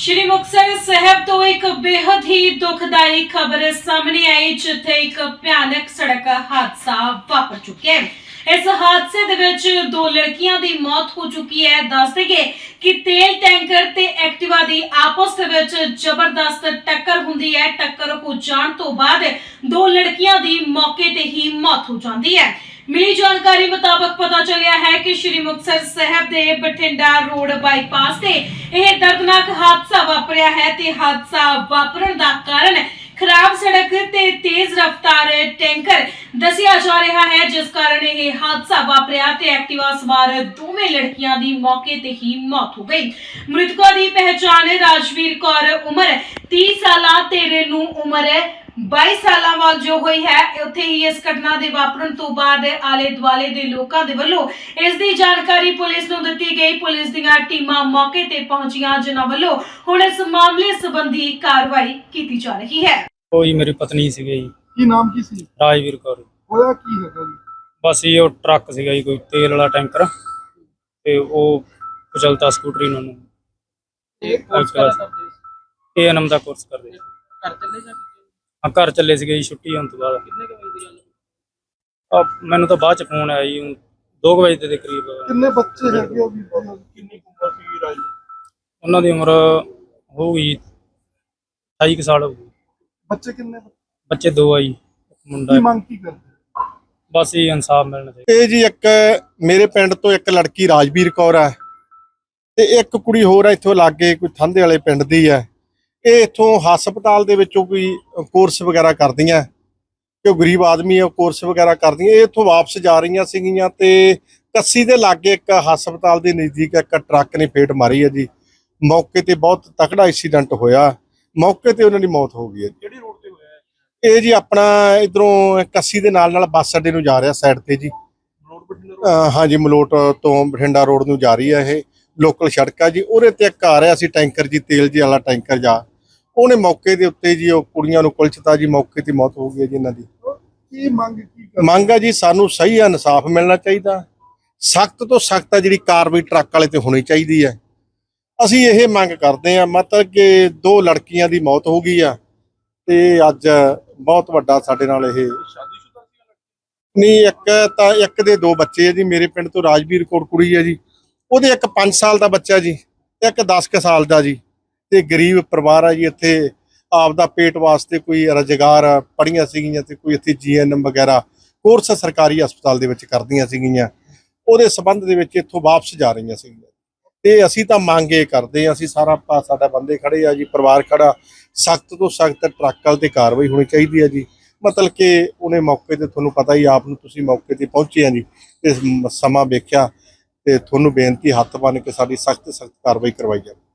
ਸ਼੍ਰੀ ਮੁਕਤਸਰ ਸਾਹਿਬ ਤੋਂ ਇੱਕ ਬੇहद ਹੀ ਦੁਖਦਾਈ ਖਬਰ ਸਾਹਮਣੇ ਆਈ, ਜਿੱਥੇ ਇੱਕ ਭਿਆਨਕ ਸੜਕ ਹਾਦਸਾ ਵਾਪਰ ਚੁੱਕਿਆ ਹੈ। ਇਸ ਹਾਦਸੇ ਦੇ ਵਿੱਚ ਦੋ ਲੜਕੀਆਂ ਦੀ ਮੌਤ ਹੋ ਚੁੱਕੀ ਹੈ। ਦੱਸ ਦੇਈਏ ਕਿ ਤੇਲ ਟੈਂਕਰ ਤੇ ਐਕਟਿਵਾ ਦੀ ਆਪਸ ਦੇ ਵਿੱਚ ਜ਼ਬਰਦਸਤ ਟੱਕਰ ਹੁੰਦੀ ਹੈ। ਟੱਕਰ ਹੋ ਜਾਣ ਤੋਂ ਬਾਅਦ ਦੋ ਲੜਕੀਆਂ ਦੀ ਮੌਕੇ ਤੇ ਹੀ ਮੌਤ ਹੋ ਜਾਂਦੀ ਹੈ। ਮਿਲੀ ਜਾਣਕਾਰੀ ਮੁਤਾਬਕ ਪਤਾ ਚੱਲਿਆ ਹੈ ਕਿ ਸ਼੍ਰੀ ਮੁਕਤਸਰ ਸਾਹਿਬ ਦੇ ਬਠਿੰਡਾ ਰੋਡ ਬਾਈਪਾਸ ਤੇ ਇਹ ਦਰਦਨਾਕ ਹਾਦਸਾ ਵਾਪਰਿਆ ਹੈ ਤੇ ਹਾਦਸਾ ਵਾਪਰਨ ਦਾ ਕਾਰਨ ਖਰਾਬ ਸੜਕ ਤੇ ਤੇਜ਼ ਰਫ਼ਤਾਰ ਟੈਂਕਰ ਦੱਸਿਆ ਜਾ ਰਿਹਾ ਹੈ, ਜਿਸ ਕਾਰਨ ਇਹ ਹਾਦਸਾ ਵਾਪਰਿਆ ਤੇ ਐਕਟਿਵਾ ਸਵਾਰ ਦੋਵੇਂ ਲੜਕੀਆਂ ਦੀ ਮੌਕੇ ਤੇ ਹੀ ਮੌਤ ਹੋ ਗਈ। ਮ੍ਰਿਤਕਾਂ ਦੀ ਪਹਿਚਾਣ ਰਾਜਵੀਰ ਕੌਰ ਉਮਰ 30 ਸਾਲਾਂ ਤੇ ਰੇਨੂ ਉਮਰ 22 ਸਾਲਾਂ ਵੱਲ ਜੋ ਹੋਈ ਹੈ ਉੱਥੇ ਹੀ ਇਸ ਘਟਨਾ ਦੇ ਵਾਪਰਨ ਤੋਂ ਬਾਅਦ ਆਲੇ ਦੁਆਲੇ ਦੇ ਲੋਕਾਂ ਦੇ ਵੱਲੋਂ ਇਸ ਦੀ ਜਾਣਕਾਰੀ ਪੁਲਿਸ ਨੂੰ ਦਿੱਤੀ ਗਈ। ਪੁਲਿਸ ਦੀਆਂ ਟੀਮਾਂ ਮੌਕੇ ਤੇ ਪਹੁੰਚੀਆਂ ਜਿਨ੍ਹਾਂ ਵੱਲੋਂ ਹੁਣ ਇਸ ਮਾਮਲੇ ਸੰਬੰਧੀ ਕਾਰਵਾਈ ਕੀਤੀ ਜਾ ਰਹੀ ਹੈ। ਕੋਈ ਮੇਰੀ ਪਤਨੀ ਸੀਗੀ ਜੀ। ਕੀ ਨਾਮ ਕੀ ਸੀ? ਰਾਜਵੀਰ ਕੌਰ ਹੋਇਆ ਕੀ ਹੈਗਾ ਜੀ? ਬਸ ਇਹ ਉਹ ਟਰੱਕ ਸੀਗਾ ਜੀ ਕੋਈ ਤੇਲ ਵਾਲਾ ਟੈਂਕਰ। ਤੇ ਉਹ ਕੁਚਲਤਾ ਸਕੂਟਰੀ ਨੂੰ ਉਹਨੂੰ ਇਹ ਕੋਰਸ ਕਰਦੇ ਏਐਨਐਮ ਦਾ ਕੋਰਸ ਕਰਦੇ। ਘਰ ਚੱਲੇ ਜਾਂ ਹਾਂ ਘਰ ਚੱਲੇ ਸੀਗੇ ਜੀ ਛੁੱਟੀ ਹੋਣ ਤੋਂ ਬਾਅਦ। ਕਿੰਨੇ ਕੁ ਵਜੇ ਦੀ ਗੱਲ? ਆ ਮੈਨੂੰ ਤਾਂ ਬਾਅਦ ਚ ਫੋਨ ਆਇਆ ਜੀ 2 ਵਜੇ ਦੇ ਕਰੀਬ। ਕਿੰਨੇ ਬੱਚੇ ਹੈਗੇ ਆ ਵੀ ਉਹਨਾਂ ਦੀ ਕਿੰਨੀ ਕੁ ਉਮਰ ਸੀ ਰਾਜ? ਉਹਨਾਂ ਦੀ ਉਮਰ ਹੋਊਗੀ 28 ਕੁ ਸਾਲ ਹੋਊਗੀ। ਬੱਚੇ ਕਿੰਨੇ ਬੱਚੇ ਦੋ ਆ ਜੀ ਇੱਕ ਮੁੰਡਾ ਕੀ ਮੰਗ ਕੀ ਕਰਦੇ? ਬਸ ਇਹ ਇਨਸਾਫ ਮਿਲਣਾ ਚਾਹੀਦਾ। ਇਹ ਜੀ ਇੱਕ ਮੇਰੇ ਪਿੰਡ ਤੋਂ ਇੱਕ ਲੜਕੀ ਰਾਜਵੀਰ ਕੌਰ ਹੈ ਤੇ ਇੱਕ ਕੁੜੀ ਹੋਰ ਹੈ ਇੱਥੋਂ ਲਾਗੇ ਕੋਈ ਥੰਦੇ ਵਾਲੇ ਪਿੰਡ ਦੀ ਹੈ ਇਹ ਇੱਥੋਂ ਹਸਪਤਾਲ ਦੇ ਵਿੱਚੋਂ ਕੋਈ ਕੋਰਸ ਵਗੈਰਾ ਕਰਦੀਆਂ ਕਿ ਗਰੀਬ ਆਦਮੀ ਹੈ ਉਹ ਕੋਰਸ ਵਗੈਰਾ ਕਰਦੀਆਂ। ਇਹ ਇੱਥੋਂ ਵਾਪਸ ਜਾ ਰਹੀਆਂ ਸੀਗੀਆਂ ਤੇ ਕੱਸੀ ਦੇ ਲਾਗੇ ਇੱਕ ਹਸਪਤਾਲ ਦੇ ਨਜ਼ਦੀਕ ਇੱਕ ਟਰੱਕ ਨੇ ਫੇਟ ਮਾਰੀ ਹੈ ਜੀ। ਮੌਕੇ ਤੇ ਬਹੁਤ ਤਕੜਾ ਐਕਸੀਡੈਂਟ ਹੋਇਆ। ਮੌਕੇ ਤੇ ਉਹਨਾਂ ਦੀ ਮੌਤ ਹੋ ਗਈ ਹੈ ਕਿਹੜੀ ਰੋਡ ਤੇ ਹੋਇਆ ਇਹ? ਜੀ ਆਪਣਾ ਇਧਰੋਂ ਕੱਸੀ ਦੇ ਨਾਲ ਨਾਲ ਬੱਸ ਅੱਡੇ ਨੂੰ ਜਾ ਰਿਹਾ ਸਾਈਡ ਤੇ ਜੀ। ਹਾਂਜੀ ਮਲੋਟ ਤੋਂ ਬਠਿੰਡਾ ਰੋਡ ਨੂੰ ਜਾ ਰਹੀ ਹੈ ਇਹ। ਲੋਕਲ ਸੜਕ ਆ ਜੀ। ਉਹਦੇ ਤੇ ਇੱਕ ਆ ਰਿਹਾ ਸੀ ਟੈਂਕਰ ਜੀ ਤੇਲ ਜੀ ਵਾਲਾ ਟੈਂਕਰ ਜਾ ਉਹਨੇ ਮੌਕੇ ਦੇ ਉੱਤੇ ਜੀ ਉਹ ਕੁੜੀਆਂ ਨੂੰ ਕੁਲਚਤਾ ਜੀ ਮੌਕੇ ਤੇ ਮੌਤ ਹੋ ਗਈ ਜੀ ਇਹਨਾਂ ਦੀ। ਕੀ ਮੰਗ ਕੀ ਮੰਗ ਆ ਜੀ ਸਾਨੂੰ ਸਹੀ ਇਨਸਾਫ ਮਿਲਣਾ ਚਾਹੀਦਾ। ਸਖਤ ਤੋਂ ਸਖਤ ਜਿਹੜੀ ਕਾਰਵਾਈ ਟਰੱਕ ਵਾਲੇ ਤੇ ਹੋਣੀ ਚਾਹੀਦੀ ਹੈ ਅਸੀਂ ਇਹ ਮੰਗ ਕਰਦੇ ਆ ਮਤਲਬ ਕਿ ਦੋ ਲੜਕੀਆਂ ਦੀ ਮੌਤ ਹੋ ਗਈ ਆ ਤੇ ਅੱਜ ਬਹੁਤ ਵੱਡਾ ਸਾਡੇ ਨਾਲ ਇਹ ਨਹੀਂ ਇੱਕ ਤਾਂ ਇੱਕ ਦੇ ਦੋ ਬੱਚੇ ਆ ਜੀ ਮੇਰੇ ਪਿੰਡ ਤੋਂ ਰਾਜਵੀਰ ਕੌਰ ਕੁੜੀ ਹੈ ਜੀ। ਉਹਦੇ ਇੱਕ 5 ਸਾਲ ਦਾ ਬੱਚਾ ਜੀ ਤੇ ਇੱਕ 10 ਕੁ ਸਾਲ ਦਾ ਜੀ। ਤੇ ਗਰੀਬ ਪਰਿਵਾਰ ਆ ਜੀ ਇੱਥੇ। ਆਪਦਾ ਪੇਟ ਵਾਸਤੇ ਕੋਈ ਰੁਜ਼ਗਾਰ ਪੜੀਆਂ ਸੀਗੀਆਂ ਤੇ ਕੋਈ ਇੱਥੇ ਜੀਐਨਐਮ ਵਗੈਰਾ ਕੋਰਸ ਸਰਕਾਰੀ ਹਸਪਤਾਲ ਦੇ ਵਿੱਚ ਕਰਦੀਆਂ ਸੀਗੀਆਂ। ਉਹਦੇ ਸਬੰਧ ਦੇ ਵਿੱਚ ਇੱਥੋਂ ਵਾਪਸ ਜਾ ਰਹੀਆਂ ਸੀਗੀਆਂ। ਤੇ ਅਸੀਂ ਤਾਂ ਮੰਗ ਇਹ ਕਰਦੇ ਹਾਂ, ਅਸੀਂ ਸਾਰਾ ਸਾਡਾ ਬੰਦੇ ਖੜੇ ਆ ਜੀ, ਪਰਿਵਾਰ ਖੜਾ। ਸਖਤ ਤੋਂ ਸਖਤ ਟਰੱਕ ਵਾਲ ਤੇ ਕਾਰਵਾਈ ਹੋਣੀ ਚਾਹੀਦੀ ਹੈ ਜੀ। ਮਤਲਬ ਕਿ ਉਹਨੇ ਮੌਕੇ ਤੇ ਤੁਹਾਨੂੰ ਪਤਾ ਹੀ ਆਪ ਨੂੰ ਤੁਸੀਂ ਮੌਕੇ ਤੇ ਪਹੁੰਚੇ ਆ ਜੀ। ਇਸ ਸਮਾਂ ਵੇਖਿਆ ਤੇ ਤੁਹਾਨੂੰ ਬੇਨਤੀ, ਹੱਥ ਬੰਨ ਕੇ ਸਾਡੀ ਸਖਤ ਸਖਤ ਕਾਰਵਾਈ ਕਰਵਾਈ ਜਾਵੇ।